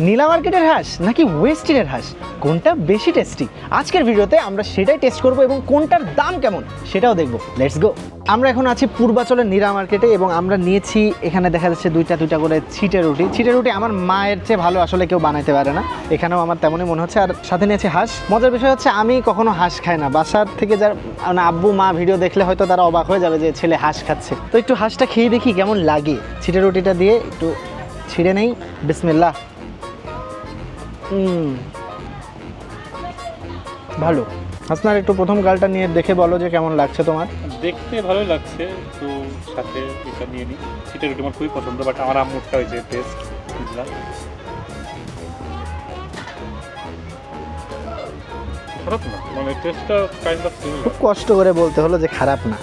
নীলা মার্কেটের হাঁস নাকি ওয়েস্টিনের হাঁস? কোনটা বেশি টেস্টি আজকের ভিডিওতে আমরা সেটাই টেস্ট করব এবং কোনটার দাম কেমন সেটাও দেখব। লেটস গো আমরা এখন আছি পূর্বাচলের নীলা মার্কেটে এবং আমরা নিয়েছি, এখানে দেখা যাচ্ছে দুইটা দুইটা করে ছিটে রুটি। ছিটে রুটি আমার মায়ের চেয়ে ভালো আসলে কেউ বানাইতে পারে না। এখানেও আমার তেমনই মনে হচ্ছে। আর সাথে নিয়েছি হাঁস। মজার বিষয় হচ্ছে আমি কখনো হাঁস খাই না। বাসার থেকে যার মানে আব্বু, মা ভিডিও দেখলে হয়তো তারা অবাক হয়ে যাবে যে ছেলে হাঁস খাচ্ছে। তো একটু হাঁসটা খেয়ে দেখি কেমন লাগে। ছিটে রুটিটা দিয়ে একটু ছিঁড়ে নেই। বিসমিল্লাহ! ভালো। আপনার একটু প্রথম গালটা নিয়ে দেখে বলো যে কেমন লাগছে তোমার। দেখতে ভালোই লাগছে তো সাথে এটা নিয়ে নিই। সিটের রুটি আমার খুবই পছন্দ বাট আমার আম্মুরটা হয়েছে টেস্ট বুঝলাম। খারাপ না মানে টেস্টটা কাইন্ড অফ খুব কষ্ট করে বলতে হলো যে খারাপ না।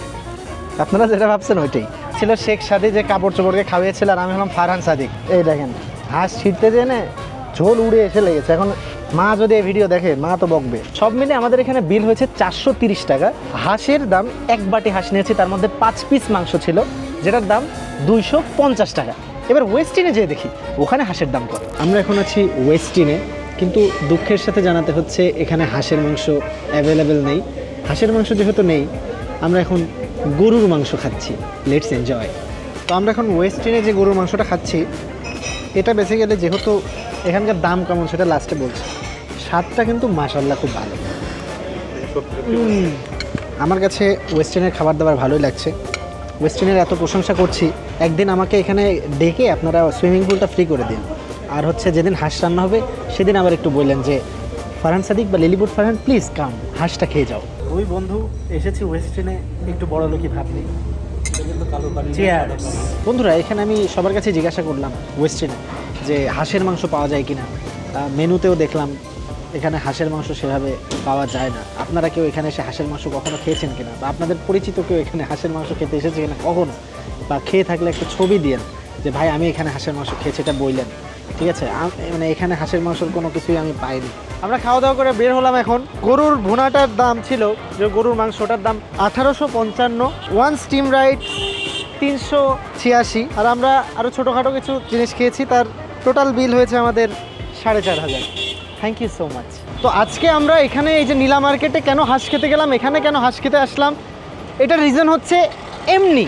আপনারা যেটা ভাবছেন ওইটাই। ছিল শেখ সাদি যে কাপড় চোপড়কে খাওয়িয়েছিল আর আমি হলাম ফারহান সাদিক। এই দেখেন হাঁস ছিটতে জেনে ঝোল উড়ে এসে লেগেছে। এখন মা যদি এই ভিডিও দেখে, মা তো বকবে। সব মিলে আমাদের এখানে বিল হয়েছে চারশো টাকা। হাঁসের দাম এক বাটি হাঁস নিয়েছি, তার মধ্যে পাঁচ পিস মাংস ছিল, যেটার দাম দুইশো পঞ্চাশ টাকা। এবার ওয়েস্টিনে যেয়ে দেখি, ওখানে হাঁসের দাম কত? আমরা এখন আছি ওয়েস্টিনে কিন্তু দুঃখের সাথে জানাতে হচ্ছে এখানে হাঁসের মাংস অ্যাভেলেবেল নেই। হাঁসের মাংস যেহেতু নেই, আমরা এখন গরুর মাংস খাচ্ছি। লেটস এনজয় তো আমরা এখন ওয়েস্টিনে যে গরুর মাংসটা খাচ্ছি, এটা গেলে যেহেতু এখানকার দাম কেমন সেটা লাস্টে বলছি। স্বাদটা কিন্তু মাসাল্লাহ খুব ভালো। আমার কাছে ওয়েস্টার্নের খাবার দাবার ভালোই লাগছে। ওয়েস্টার্নের এত প্রশংসা করছি একদিন আমাকে এখানে ডেকে আপনারা সুইমিং পুলটা ফ্রি করে দিন। আর হচ্ছে যেদিন হাঁস রান্না হবে সেদিন আবার একটু বললেন যে ফারহান সাদিক বা লিলিপুর ফারহান প্লিজ কাম হাঁসটা খেয়ে যাও। ওই বন্ধু এসেছি ওয়েস্টার্নে একটু বড় লোকই ভাবনি বন্ধুরা এখানে আমি সবার কাছে জিজ্ঞাসা করলাম ওয়েস্টার্নে যে হাঁসের মাংস পাওয়া যায় কিনা আহ, মেনুতেও দেখলাম এখানে হাঁসের মাংস সেভাবে পাওয়া যায় না। আপনারা কেউ এখানে এসে হাঁসের মাংস কখনো খেয়েছেন কিনা? বা আপনাদের পরিচিত কেউ এখানে হাঁসের মাংস খেতে এসেছে কিনা কখনো? বা খেয়ে থাকলে একটা ছবি দিয়েন যে ভাই আমি এখানে হাঁসের মাংস খেয়েছি এটা বললেন। ঠিক আছে? মানে এখানে হাঁসের মাংসর কোনো কিছুই আমি পাইনি। আমরা খাওয়া দাওয়া করে বের হলাম এখন। গরুর ভুনাটার দাম ছিল যে গরুর মাংসটার দাম আঠারোশো পঞ্চান্ন ওয়ান স্টিম রাইট তিনশো ছিয়াশি। আর আমরা আরও ছোটোখাটো কিছু জিনিস খেয়েছি তার টোটাল বিল হয়েছে আমাদের সাড়ে চার হাজার। থ্যাংক ইউ সো মাচ তো আজকে আমরা এখানে এই যে নীলা মার্কেটে কেন হাঁস খেতে গেলাম, এখানে কেন হাঁস খেতে আসলাম, এটার রিজন হচ্ছে এমনি।